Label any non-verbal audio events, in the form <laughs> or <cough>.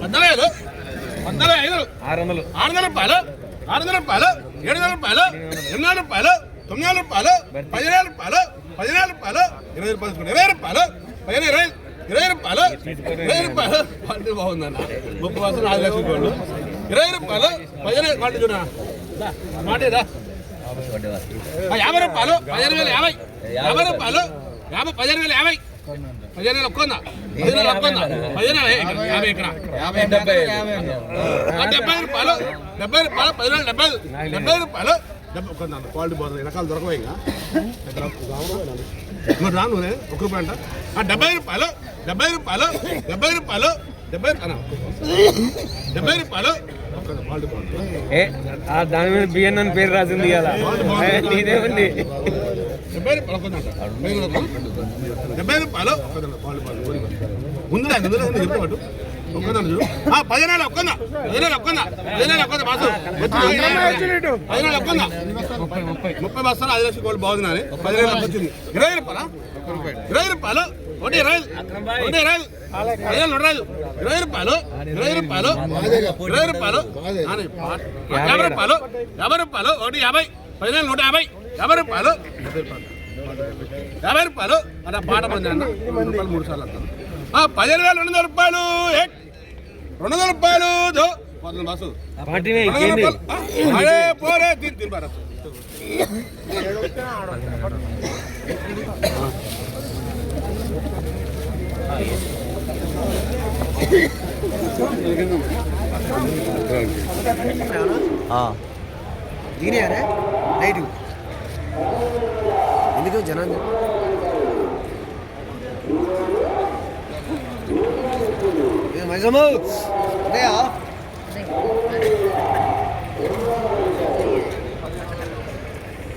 వందల వందల ఐదు ఆరు వందలు ఆరు వందల రూపాయలు ఆరు వందల రూపాయలు ఏడు వందల రూపాయలు ఎనిమిది వందల రూపాయలు తొమ్మిది వందల రూపాయలు పదిహేను రూపాయలు పదిహేను రూపాయలు ఇరవై రూపాయలు తీసుకోండి. ఇరవై రూపాయలు పదిహేను ఇరవై ఇరవై రూపాయలు? ఇరవై రూపాయలు? క్వాలిటీ బాగుందన్న ముప్పై కోసం నాలుగు లక్షల గోల్డ్ ఇరవై రూపాయలు? పదిహేను క్వాలిటీ చూడ మాటేదా యాభై రూపాయలు? పదిహేను వేల యాభై. యాభై రూపాయలు? యాభై పదిహేను వేల యాభై. పదిహేను వేల ఒక్కొందా పదిహేను వేల ఒక్కొందా పదిహేను యాభై ఇక్కడ యాభై డెబ్బై డెబ్బై రూపాయలు? డెబ్బై రూపాయలు? పదివేల డెబ్బై డెబ్బై రూపాయలు? డెబ్బై ఒక నాన్న క్వాలిటీ బాగుంది. రకాలు దొరకవు ఇంకా? <laughs> ఇక్కడ నువ్వు రా నువ్వు ఒక రూపాయి డెబ్బై రూపాయలు? డెబ్బై రూపాయలు డెబ్బై రూపాయలు డెబ్బై. డెబ్బై రూపాయలు. బాగుంది దాని మీద బియ్యం అని పేరు రాసింది కదా డెబ్బై రూపాయలు బాగుంది ముందు పదిహేను ఒక్కొందా పదిహేను ఒక్కొందా పదిహేను ఒక్కొందా బాసు పదిహేను ఒక్కొందా ముప్పై బస్తాలు ఐదు లక్షల కోళ్ళు బాగుందని పదిహేను వచ్చింది ఇరవై రూపాయల? ఇరవై రూపాయలు. ఒకటి ఇరవై ఒకటి ఇరవై ఐదు ఇరవై రూపాయలు ఇరవై రూపాయలు ఇరవై రూపాయలు యాభై రూపాయలు యాభై రూపాయలు ఒకటి యాభై పదిహేను నూట యాభై యాభై రూపాయలు యాభై రూపాయలు అలా పాట పొంది అన్న రూపాయలు మూడు సార్లు అంటారు ఆ, పదిహేను వేల రెండు వందల రూపాయలు రెండు వందల రూపాయలు బాసు అరే పోరే తిని తిని పారా. దిగినాయారా నైట్ ఎందుకు జనాలు? మైసమ్మ అంటే